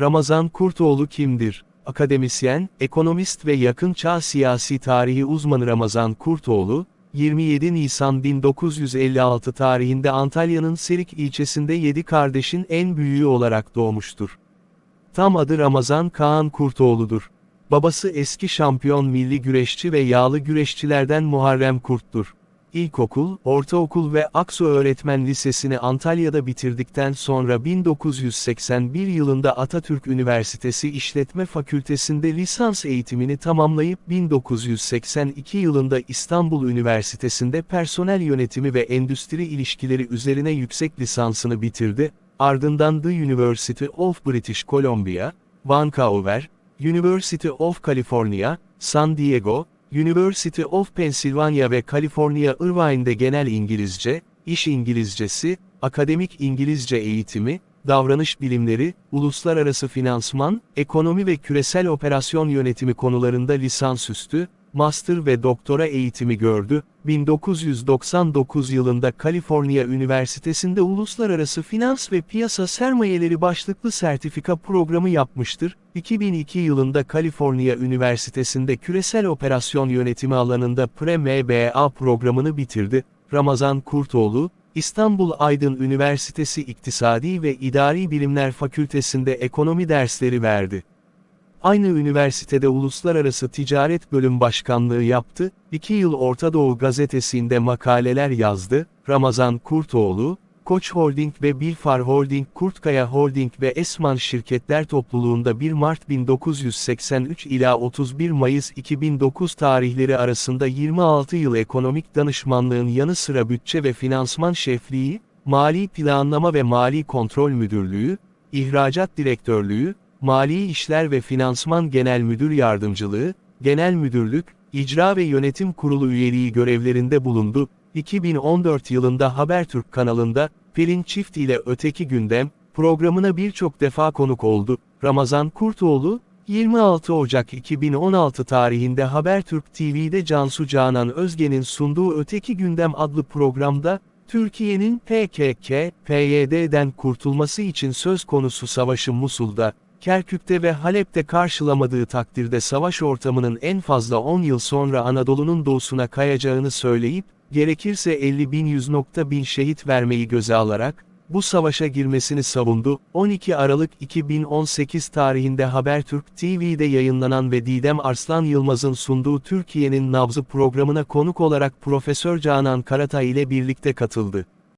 Ramazan Kurtoğlu kimdir? Akademisyen, ekonomist ve yakın çağ siyasi tarihi uzmanı Ramazan Kurtoğlu, 27 Nisan 1956 tarihinde Antalya'nın Serik ilçesinde yedi kardeşin en büyüğü olarak doğmuştur. Tam adı Ramazan Kaan Kurtoğlu'dur. Babası eski şampiyon milli güreşçi ve yağlı güreşçilerden Muharrem Kurt'tur. İlkokul, ortaokul ve Aksu Öğretmen Lisesi'ni Antalya'da bitirdikten sonra 1981 yılında Atatürk Üniversitesi İşletme Fakültesi'nde lisans eğitimini tamamlayıp 1982 yılında İstanbul Üniversitesi'nde personel yönetimi ve endüstri ilişkileri üzerine yüksek lisansını bitirdi, ardından The University of British Columbia, Vancouver, University of California, San Diego, University of Pennsylvania ve California Irvine'de genel İngilizce, iş İngilizcesi, akademik İngilizce eğitimi, davranış bilimleri, uluslararası finansman, ekonomi ve küresel operasyon yönetimi konularında lisansüstü, master ve doktora eğitimi gördü. 1999 yılında Kaliforniya Üniversitesi'nde Uluslararası Finans ve Piyasa Sermayeleri başlıklı sertifika programı yapmıştır. 2002 yılında Kaliforniya Üniversitesi'nde Küresel Operasyon Yönetimi alanında Pre-MBA programını bitirdi. Ramazan Kurtoğlu, İstanbul Aydın Üniversitesi İktisadi ve İdari Bilimler Fakültesinde ekonomi dersleri verdi. Aynı üniversitede Uluslararası Ticaret Bölüm Başkanlığı yaptı, 2 yıl Orta Doğu gazetesinde makaleler yazdı, Ramazan Kurtoğlu, Koç Holding ve Bilfar Holding Kurtkaya Holding ve Esman Şirketler Topluluğunda 1 Mart 1983 ila 31 Mayıs 2009 tarihleri arasında 26 yıl ekonomik danışmanlığın yanı sıra bütçe ve finansman şefliği, mali planlama ve mali kontrol müdürlüğü, ihracat direktörlüğü, Mali İşler ve Finansman Genel Müdür Yardımcılığı, Genel Müdürlük, İcra ve Yönetim Kurulu üyeliği görevlerinde bulundu. 2014 yılında Habertürk kanalında, Pelin Çift ile Öteki Gündem, programına birçok defa konuk oldu. Ramazan Kurtoğlu, 26 Ocak 2016 tarihinde Habertürk TV'de Cansu Canan Özge'nin sunduğu Öteki Gündem adlı programda, Türkiye'nin PKK, PYD'den kurtulması için söz konusu savaşı Musul'da, Kerkük'te ve Halep'te karşılamadığı takdirde savaş ortamının en fazla 10 yıl sonra Anadolu'nun doğusuna kayacağını söyleyip, gerekirse 50 bin 100 nokta bin şehit vermeyi göze alarak, bu savaşa girmesini savundu. 12 Aralık 2018 tarihinde Habertürk TV'de yayınlanan ve Didem Arslan Yılmaz'ın sunduğu Türkiye'nin Nabzı programına konuk olarak Profesör Canan Karatay ile birlikte katıldı.